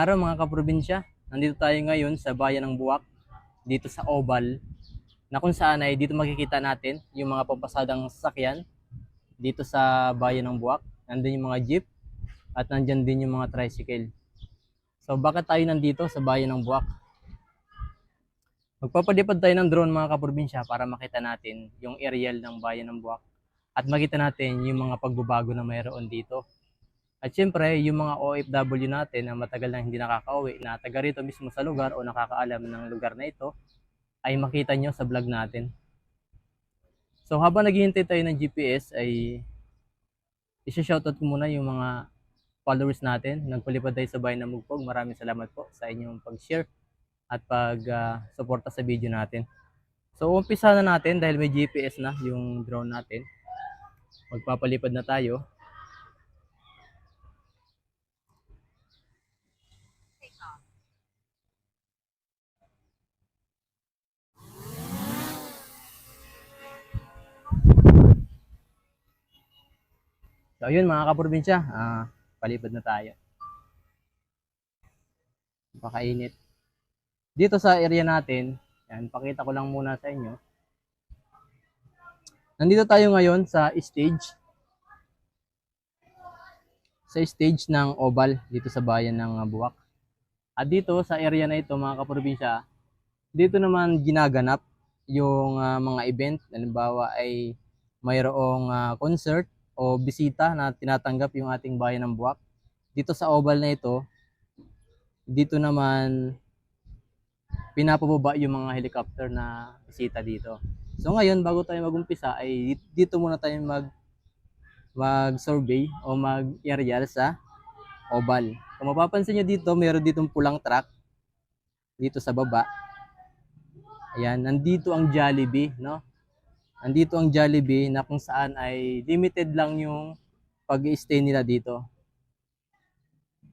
Araw mga kaprobinsya. Nandito tayo ngayon sa bayan ng Buwak, dito sa Oval, na kung saan ay dito makikita natin yung mga pampasadang sasakyan dito sa bayan ng Buwak. Nandun yung mga jeep at nandyan din yung mga tricycle. So bakit tayo nandito sa bayan ng Buwak? Magpapadipad tayo ng drone mga kaprobinsya para makita natin yung aerial ng bayan ng Buwak at makita natin yung mga pagbabago na mayroon dito. At syempre, yung mga OFW natin na matagal na hindi nakakauwi, na taga rito mismo sa lugar o nakakaalam ng lugar na ito, ay makita nyo sa vlog natin. So habang naghihintay tayo ng GPS ay isa-shoutout ko muna yung mga followers natin. Nagpalipad tayo sa bayan ng Mugpog. Maraming salamat po sa inyong pag-share at pag-suporta sa video natin. So umpisa na natin dahil may GPS na yung drone natin. Magpapalipad na tayo. So ayun mga kaprobinsya, ah, palipad na tayo. Pakainit. Dito sa area natin, yan, pakita ko lang muna sa inyo. Nandito tayo ngayon sa stage. Sa stage ng Oval dito sa bayan ng ah, Buwak. At dito sa area na ito mga kaprobinsya, dito naman ginaganap yung ah, mga event. Halimbawa ay mayroong ah, concert o bisita na tinatanggap yung ating bayan ng Buwak. Dito sa oval na ito, dito naman pinapababa yung mga helicopter na bisita dito. So ngayon, bago tayo magumpisa, ay dito muna tayo mag mag-survey o mag-aerial sa oval. Kung mapapansin nyo dito, meron ditong pulang truck dito sa baba. Ayan, nandito ang Jollibee, no? Andito ang Jollibee na kung saan ay limited lang yung pag-stay nila dito.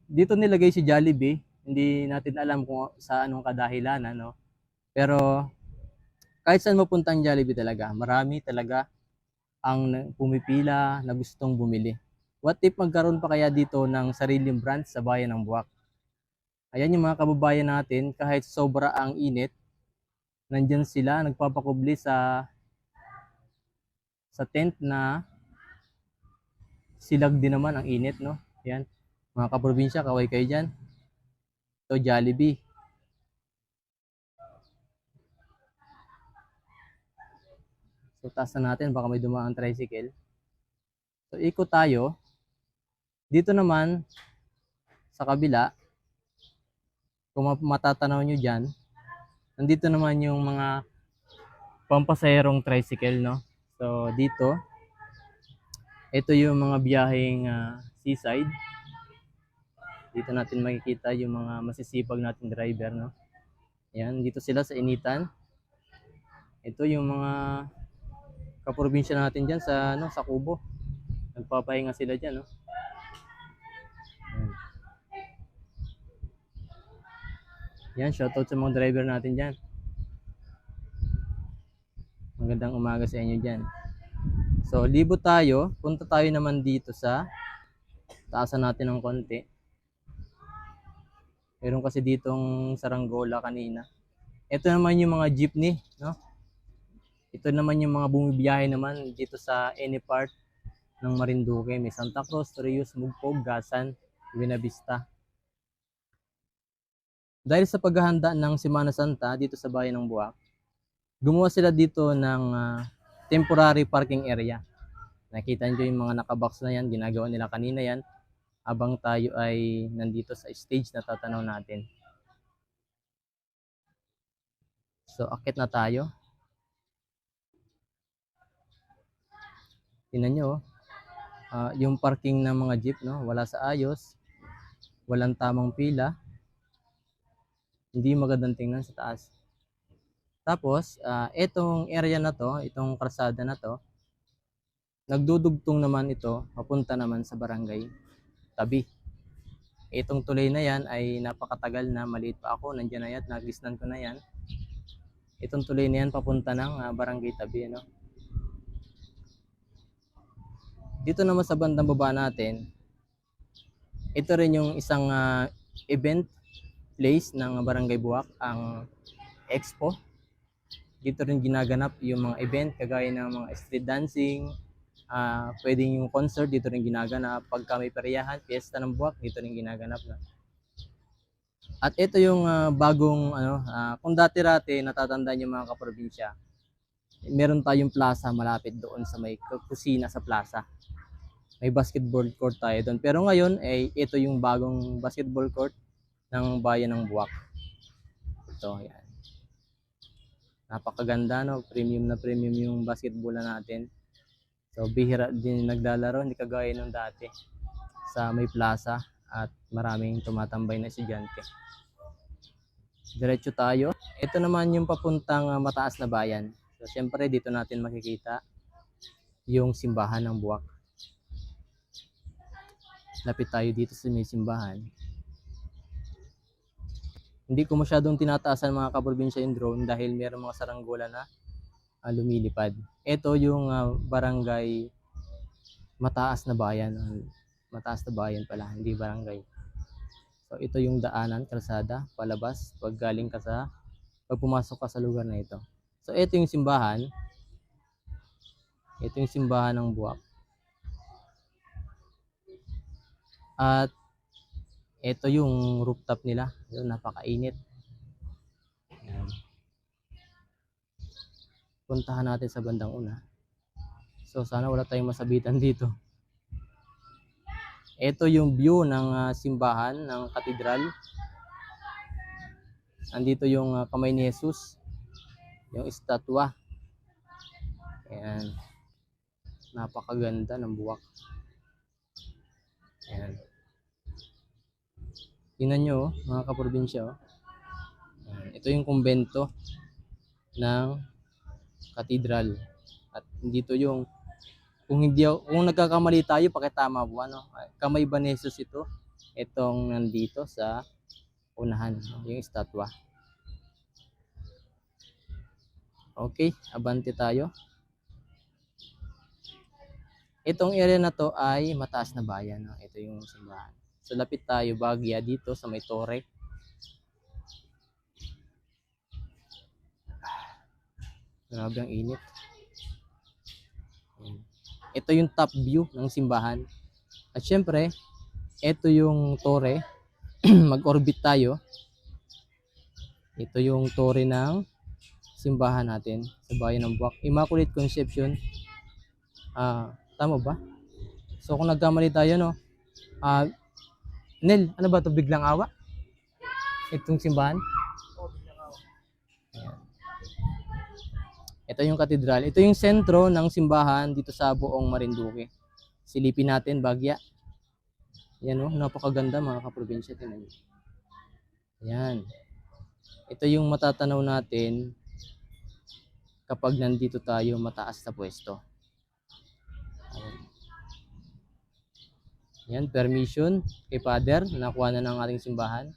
Dito nilagay si Jollibee, hindi natin alam kung sa anong kadahilan, ano. Pero kahit saan mapunta ang Jollibee talaga, marami talaga ang pumipila na gustong bumili. What if magkaroon pa kaya dito ng sariling branch sa bayan ng Buwak? Ayan yung mga kababayan natin, kahit sobra ang init, nandyan sila, nagpapakubli sa sa tent na silag din naman ang init, no? Yan. Mga kaprobinsya, kaway kayo dyan. Ito, Jollibee. So, taas na natin. Baka may dumaan tricycle. So, ikot tayo. Dito naman, sa kabila, kung ma- matatanaw nyo dyan, nandito naman yung mga pampasaherong tricycle, no? So, dito, ito yung mga biyaheng ah, seaside. Dito natin makikita yung mga masisipag nating driver, no? Ayan, dito sila sa initan. Ito yung mga kaprobinsya natin dyan sa, ano, sa Kubo. Nagpapahinga sila dyan, no? Ayan. Yan, shoutout sa mga driver natin dyan. Magandang umaga sa inyo dyan. So, libo tayo. Punta tayo naman dito sa taasan natin ng konti. Meron kasi ditong saranggola kanina. Ito naman yung mga jeepney, no? Ito naman yung mga bumibiyahe naman dito sa any part ng Marinduque. May Santa Cruz, Rios, Mugpog, Gasan, Buenavista. Dahil sa paghahanda ng Semana Santa dito sa bayan ng Buwak, gumawa sila dito ng ah, temporary parking area. Nakita nyo yung mga nakabox na yan, ginagawa nila kanina yan, habang tayo ay nandito sa stage na tatanaw natin. So, akit na tayo. Tingnan nyo, oh. Ah, yung parking ng mga jeep, no? wala sa ayos, walang tamang pila, hindi magandang tingnan sa taas. Tapos, ah, itong area na to, itong kalsada na to, nagdudugtong naman ito, papunta naman sa barangay tabi. Itong tulay na yan ay napakatagal na, maliit pa ako, nandiyan na yan, nagisnan ko na yan. Itong tulay na yan papunta ng ah, barangay tabi, ano. Dito naman sa bandang baba natin, ito rin yung isang ah, event place ng Barangay Buwak, ang Expo. Dito rin ginaganap yung mga event kagaya ng mga street dancing, ah pwedeng yung concert dito rin ginaganap. Pagka may peryahan, fiesta ng Buwak, dito rin ginaganap na. At ito yung ah, bagong ano, ah, kung dati-rati natatandaan yung mga kaprobinsya, meron tayong plaza malapit doon sa may kusina sa plaza. May basketball court tayo doon. Pero ngayon, eh, ito yung bagong basketball court ng bayan ng Buwak. Ito, yan. Napakaganda, no? Premium na premium yung basketball na natin. So, bihira din naglalaro, hindi kagaya nung dati sa may plaza at maraming tumatambay na estudyante. Diretso tayo. Ito naman yung papuntang ah, mataas na bayan. So, syempre, dito natin makikita yung simbahan ng Buwak. Lapit tayo dito sa may simbahan. Hindi ko masyadong tinataasan mga kaprobinsya yung drone dahil meron mga saranggola na ah, lumilipad. Ito yung ah, barangay mataas na bayan. ah, Mataas na bayan pala, hindi barangay. So ito yung daanan, kalsada, palabas, pag galing ka sa, pag pumasok ka sa lugar na ito. So ito yung simbahan. Ito yung simbahan ng Buwak. At ito yung rooftop nila. Yun, napakainit. Ayan. Puntahan natin sa bandang una. So sana wala tayong masabitan dito. Ito yung view ng ah, simbahan ng katedral. Andito yung ah, kamay ni Jesus. Yung estatwa. Ayan. Napakaganda ng buwak. Ayan. Tingnan nyo, oh, mga kaprobinsya. oh. Ito yung kumbento ng katedral. At dito yung kung hindi kung nagkakamali tayo pakitama po ano kamay ba ni Jesus ito itong nandito sa unahan yung estatwa okay abante tayo itong area na to ay mataas na bayan ito yung simbahan so lapit tayo bagya dito sa may tore grabe ang init. Ito yung top view ng simbahan. At syempre, ito yung tore. Mag-orbit tayo. Ito yung tore ng simbahan natin sa bayan ng Buwak. Immaculate Conception. Ah, tama ba? So kung nagkamali tayo no. Ah, Nel, ano ba 'to biglang awa? Itong simbahan? Ayan. Ito yung katedral. Ito yung sentro ng simbahan dito sa buong Marinduque. Silipin natin, Bagya. Yan oh, napakaganda mga kaprobinsya. Niyo. Yan. Ito yung matatanaw natin kapag nandito tayo mataas sa pwesto. Ayan. Yan, permission kay Father. Nakuha na ng ating simbahan.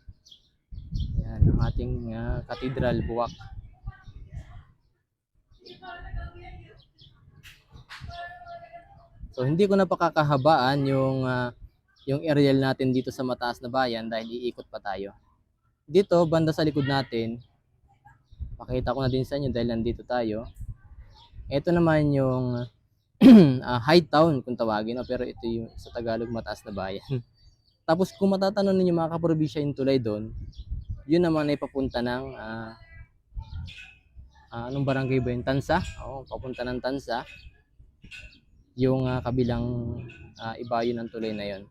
Yan, ang ating ah, katedral buwak. So hindi ko na pakakahabaan yung ah, yung aerial natin dito sa mataas na bayan dahil iikot pa tayo. Dito banda sa likod natin, pakita ko na din sa inyo dahil nandito tayo. Ito naman yung ah, high town kung tawagin, no? pero ito yung sa Tagalog mataas na bayan. Tapos kung matatanong ninyo mga kaprobinsya yung tulay doon, yun naman ay papunta ng ah, ah, anong barangay ba yun? Tansa? Oo, papunta ng Tansa yung ah, kabilang ah, ibayo ng tulay na yon.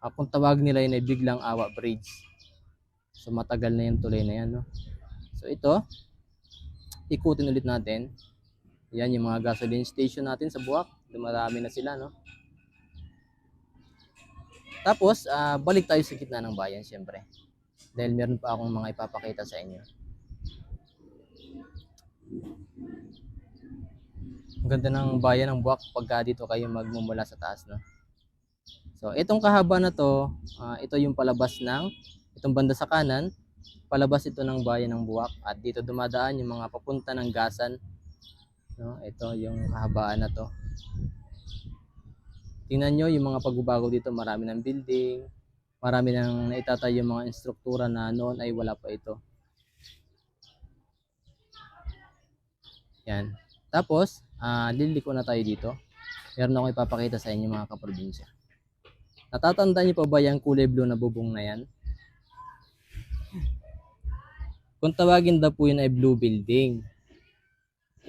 Ah, kung tawag nila yun ay biglang awa bridge. So matagal na yung tulay na yan. No? So ito, ikutin ulit natin. Yan yung mga gasoline station natin sa Buwak. Dumarami na sila. No? Tapos, ah, balik tayo sa gitna ng bayan syempre. Dahil meron pa akong mga ipapakita sa inyo. Ang ganda ng bayan ng Buwak pagka dito kayo magmumula sa taas, no? So, itong kahaba na to, ah, ito yung palabas ng, itong banda sa kanan, palabas ito ng bayan ng Buwak at dito dumadaan yung mga papunta ng Gasan. No? Ito yung kahabaan na to. Tingnan nyo yung mga pagbabago dito, marami ng building, marami nang naitatayo yung mga instruktura na noon ay wala pa ito. Yan. Tapos, ah liliko na tayo dito. Meron ako ipapakita sa inyo mga kaprobinsya. Natatandaan niyo pa ba yung kulay blue na bubong na yan? Kung tawagin daw po yun ay blue building.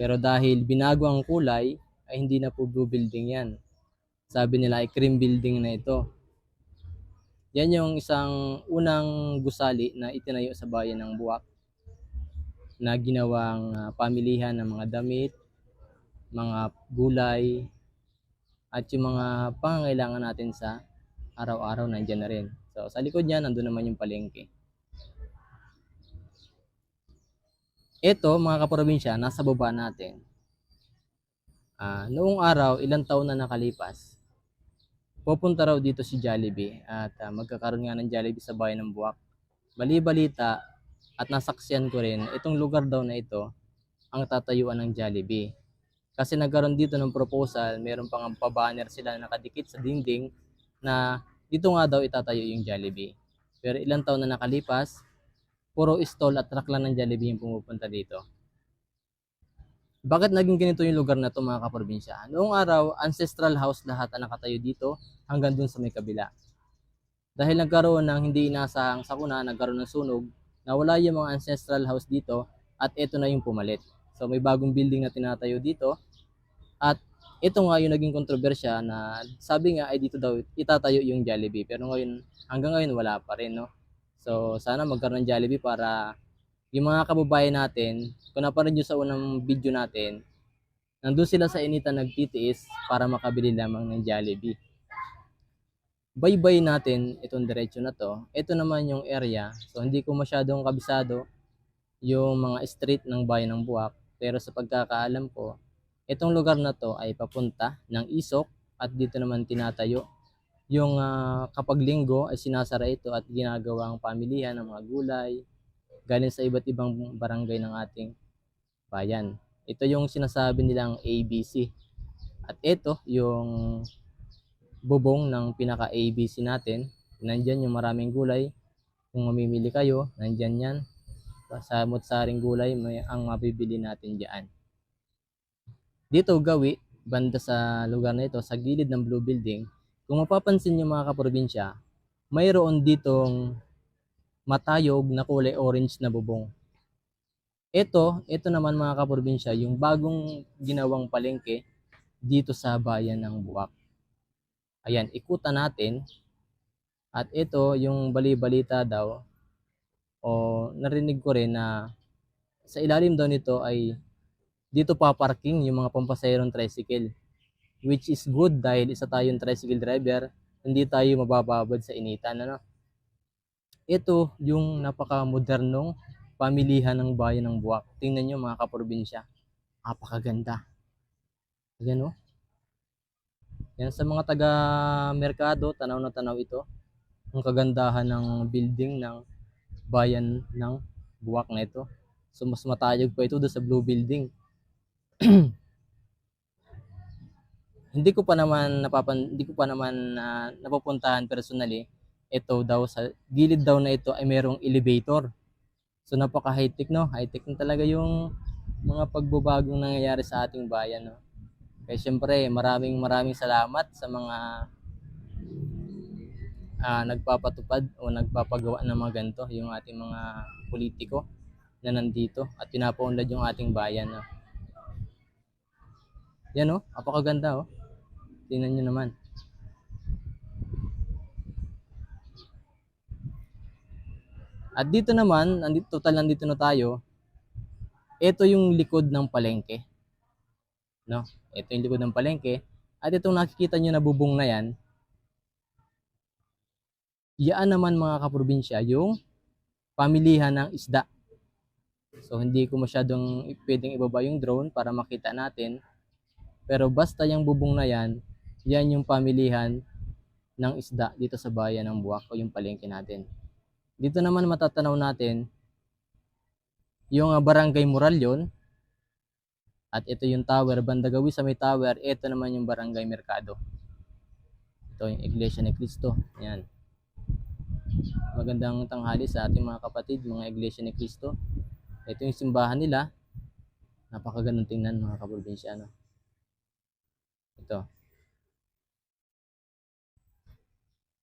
Pero dahil binago ang kulay, ay hindi na po blue building yan. Sabi nila ay cream building na ito. Yan yung isang unang gusali na itinayo sa bayan ng Buwak na ginawang ah, pamilihan ng mga damit, mga gulay, at yung mga pangangailangan natin sa araw-araw nandyan na rin. So sa likod niya, nandun naman yung palengke. Ito, mga kaprobinsya, nasa baba natin. Ah, noong araw, ilang taon na nakalipas, pupunta raw dito si Jollibee at ah, magkakaroon nga ng Jollibee sa bayan ng Buwak. Bali-balita at nasaksiyan ko rin, itong lugar daw na ito ang tatayuan ng Jollibee. Kasi nagkaroon dito ng proposal, meron pang pa-banner sila na nakadikit sa dingding na dito nga daw itatayo yung Jollibee. Pero ilang taon na nakalipas, puro stall at truck lang ng Jollibee yung pumupunta dito. Bakit naging ganito yung lugar na to mga kaprobinsya? Noong araw, ancestral house lahat ang nakatayo dito hanggang dun sa may kabila. Dahil nagkaroon ng hindi inasahang sakuna, nagkaroon ng sunog, nawala yung mga ancestral house dito at ito na yung pumalit. So may bagong building na tinatayo dito at ito nga yung naging kontrobersya na sabi nga ay dito daw itatayo yung Jollibee pero ngayon hanggang ngayon wala pa rin no. So sana magkaroon ng Jollibee para yung mga kababayan natin, kung napanood nyo sa unang video natin, nandun sila sa initan nagtitiis para makabili lamang ng Jollibee. Baybay natin itong diretsyo na to. Ito naman yung area. So hindi ko masyadong kabisado yung mga street ng bayan ng Buwak. Pero sa pagkakaalam ko, itong lugar na to ay papunta ng Isok at dito naman tinatayo. Yung ah, kapag linggo ay sinasara ito at ginagawang pamilihan ng mga gulay galing sa iba't ibang barangay ng ating bayan. Ito yung sinasabi nilang ABC. At ito yung bubong ng pinaka ABC natin. Nandyan yung maraming gulay. Kung mamimili kayo, nandyan yan. Sa mutsaring gulay, may ang mabibili natin diyan. Dito gawi, banda sa lugar na ito, sa gilid ng Blue Building, kung mapapansin niyo mga kaprobinsya, mayroon ditong matayog na kulay orange na bubong. Ito, ito naman mga kaprobinsya, yung bagong ginawang palengke dito sa bayan ng Buwak. Ayan, ikutan natin. At ito, yung bali-balita daw, o narinig ko rin na sa ilalim daw nito ay dito pa parking yung mga pampasayrong tricycle. Which is good dahil isa tayong tricycle driver, hindi tayo mabababad sa initan. Ano? Ito yung napaka-modernong pamilihan ng bayan ng Buwak. Tingnan nyo mga kaprobinsya. Napakaganda. Ayan o. Yan sa mga taga merkado, tanaw na tanaw ito. Ang kagandahan ng building ng bayan ng Buwak na ito. So mas matayog pa ito sa Blue Building. hindi ko pa naman napapan hindi ko pa naman na napupuntahan personally ito daw sa gilid daw na ito ay merong elevator. So napaka high-tech no, high-tech na talaga yung mga pagbabagong nangyayari sa ating bayan no. Kaya syempre, maraming maraming salamat sa mga ah, nagpapatupad o nagpapagawa ng mga ganito, yung ating mga politiko na nandito at pinapaunlad yung ating bayan. No? Yan oh, apakaganda oh. Tingnan nyo naman. At dito naman, nandito, total nandito na tayo. Ito yung likod ng palengke. No? Ito yung likod ng palengke. At itong nakikita nyo na bubong na yan, yaan naman mga kaprobinsya yung pamilihan ng isda. So hindi ko masyadong pwedeng ibaba yung drone para makita natin. Pero basta yung bubong na yan, yan yung pamilihan ng isda dito sa bayan ng Buwak o yung palengke natin. Dito naman matatanaw natin yung ah, barangay Moralyon at ito yung tower, bandagawi sa may tower, ito naman yung barangay Mercado. Ito yung Iglesia ni Cristo. Yan. Magandang tanghali sa ating mga kapatid, mga Iglesia ni Cristo. Ito yung simbahan nila. Napakagandang tingnan mga kaprobinsyano. Ito.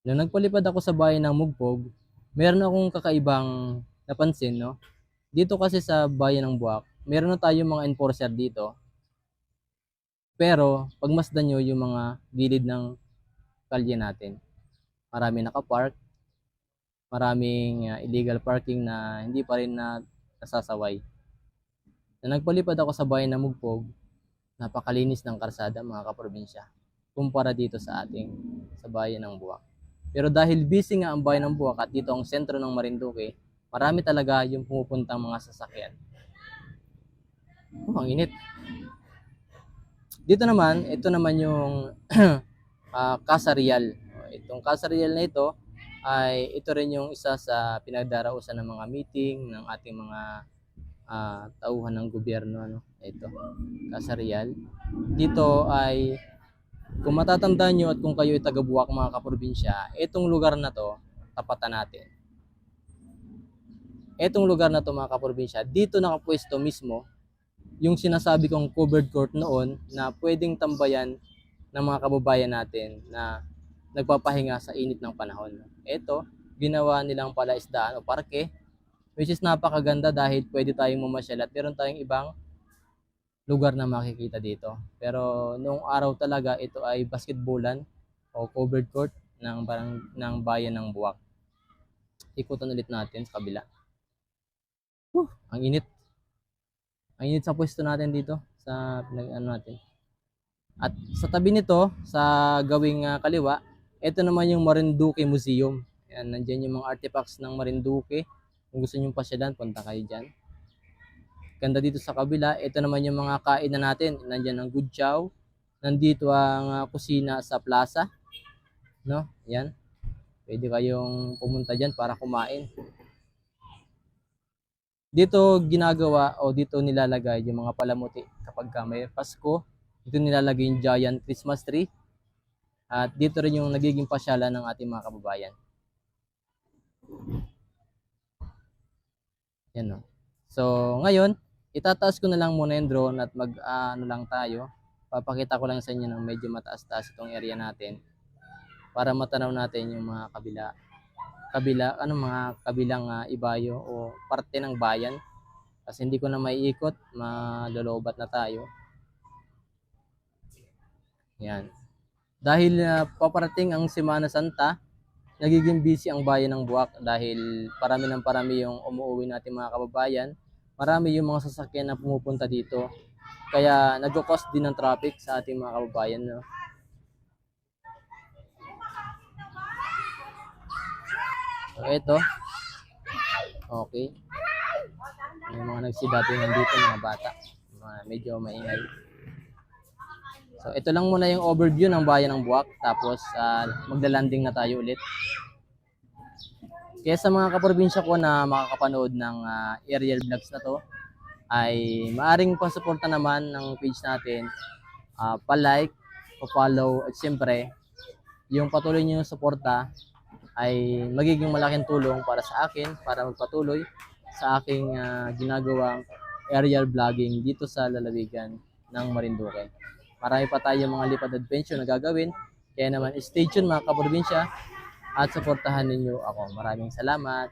Nung nagpalipad ako sa bayan ng Mugpog, meron akong kakaibang napansin, no? Dito kasi sa bayan ng Buwak, meron na tayong mga enforcer dito. Pero, pagmasdan nyo yung mga gilid ng kalye natin. Marami nakapark, maraming uh, illegal parking na hindi pa rin na nasasaway. Na nagpalipad ako sa bayan ng Mugpog, napakalinis ng karsada mga kaprobinsya kumpara dito sa ating sa bayan ng Buwak. Pero dahil busy nga ang bayan ng Buwak at dito ang sentro ng Marinduque, marami talaga yung pumupuntang mga sasakyan. Oh, ang init. Dito naman, ito naman yung uh, Casa Real. Itong Casa Real na ito ay ito rin yung isa sa pinagdarausan ng mga meeting ng ating mga uh, tauhan ng gobyerno ano ito Casa Real dito ay kung matatandaan nyo at kung kayo ay taga-buwak mga kaprobinsya itong lugar na to tapatan natin itong lugar na to mga kaprobinsya dito nakapwesto mismo yung sinasabi kong covered court noon na pwedeng tambayan ng mga kababayan natin na nagpapahinga sa init ng panahon. Ito, ginawa nilang palaisdaan o parke, which is napakaganda dahil pwede tayong mamasyal at meron tayong ibang lugar na makikita dito. Pero noong araw talaga, ito ay basketballan o covered court ng, barang, ng bayan ng Buwak. Ikutan ulit natin sa kabila. Whew, ang init. Ang init sa pwesto natin dito sa pinag ano natin. At sa tabi nito, sa gawing uh, kaliwa, ito naman yung Marinduque Museum. Ayan, nandyan yung mga artifacts ng Marinduque. Kung gusto nyo pasyalan, punta kayo dyan. Ganda dito sa kabila. Ito naman yung mga kainan natin. Nandyan ang Good Chow. Nandito ang uh, kusina sa plaza. No? Yan. Pwede kayong pumunta dyan para kumain. Dito ginagawa o dito nilalagay yung mga palamuti kapag may Pasko. Dito nilalagay yung giant Christmas tree. At dito rin yung nagiging pasyalan ng ating mga kababayan. Yan no. So, ngayon, itataas ko na lang muna yung drone at mag uh, ano lang tayo. Papakita ko lang sa inyo ng medyo mataas-taas itong area natin para matanaw natin yung mga kabila kabila ano mga kabilang uh, ibayo o parte ng bayan. Kasi hindi ko na maiikot malolobat na tayo. Yan. Dahil uh, paparating ang Semana Santa nagiging busy ang bayan ng Buwak dahil parami ng parami yung umuwi natin mga kababayan marami yung mga sasakyan na pumupunta dito kaya nagko-cause din ng traffic sa ating mga kababayan no? So, ito. Okay. May mga nagsidatingan dito, mga bata. Mga medyo maingay. So, ito lang muna yung overview ng bayan ng Buwak. Tapos, uh, magla-landing na tayo ulit. Kaya sa mga kaprobinsya ko na makakapanood ng uh, aerial vlogs na to, ay maaring pasuporta naman ng page natin. Uh, pa-like, pa-follow, at siyempre, yung patuloy nyo suporta ay magiging malaking tulong para sa akin para magpatuloy sa aking uh, ginagawang aerial vlogging dito sa lalawigan ng Marinduque. Marami pa tayo mga lipad adventure na gagawin. Kaya naman, stay tuned mga kaprobinsya at suportahan ninyo ako. Maraming salamat.